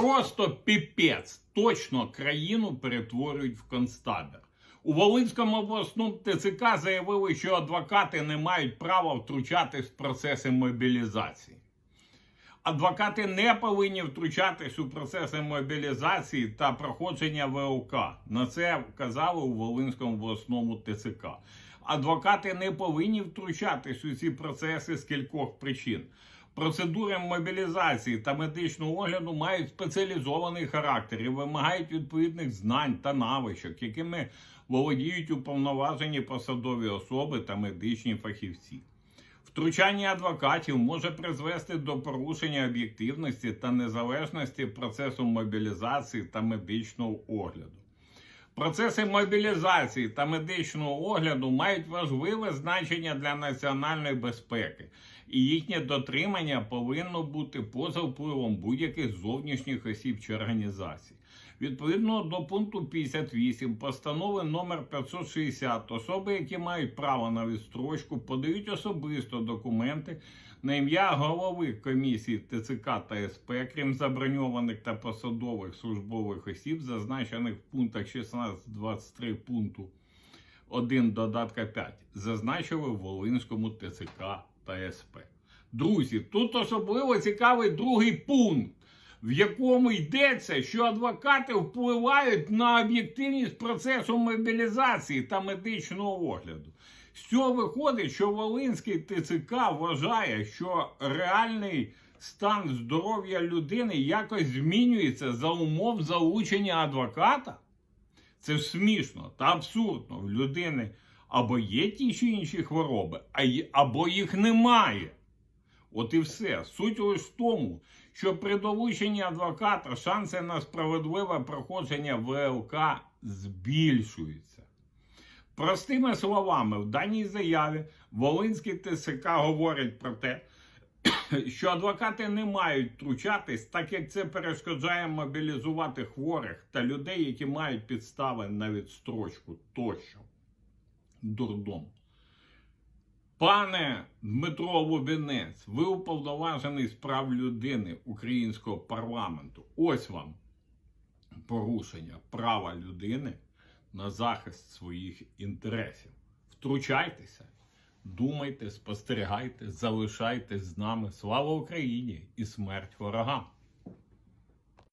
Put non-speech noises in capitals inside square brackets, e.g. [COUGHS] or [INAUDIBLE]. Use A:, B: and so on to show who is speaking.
A: просто піпець. Точно країну перетворюють в концтабір. У Волинському обласному ТЦК заявили, що адвокати не мають права втручатись в процеси мобілізації. Адвокати не повинні втручатись у процеси мобілізації та проходження ВЛК. На це вказали у Волинському обласному ТЦК. Адвокати не повинні втручатись у ці процеси з кількох причин. Процедури мобілізації та медичного огляду мають спеціалізований характер і вимагають відповідних знань та навичок, якими володіють уповноважені посадові особи та медичні фахівці. Втручання адвокатів може призвести до порушення об'єктивності та незалежності процесу мобілізації та медичного огляду. Процеси мобілізації та медичного огляду мають важливе значення для національної безпеки, і їхнє дотримання повинно бути поза впливом будь-яких зовнішніх осіб чи організацій. Відповідно до пункту 58 постанови номер 560 особи, які мають право на відстрочку, подають особисто документи на ім'я голови комісії ТЦК та СП, крім заброньованих та посадових службових осіб, зазначених в пунктах 16-23 пункту 1 додатка 5, зазначили в Волинському ТЦК та СП. Друзі, тут особливо цікавий другий пункт, в якому йдеться, що адвокати впливають на об'єктивність процесу мобілізації та медичного огляду. З цього виходить, що Волинський ТЦК вважає, що реальний стан здоров'я людини якось змінюється за умов залучення адвоката. Це смішно та абсурдно. В людини або є ті чи інші хвороби, або їх немає. От і все. Суть лише в тому, що при долученні адвоката шанси на справедливе проходження ВЛК збільшуються. Простими словами, в даній заяві Волинський ТСК говорить про те, [COUGHS] що адвокати не мають втручатись, так як це перешкоджає мобілізувати хворих та людей, які мають підстави на відстрочку тощо. Дурдом. Пане Дмитро Лубінець, ви уповноважений з прав людини українського парламенту. Ось вам порушення права людини на захист своїх інтересів. Втручайтеся, думайте, спостерігайте, залишайтесь з нами. Слава Україні і смерть ворогам!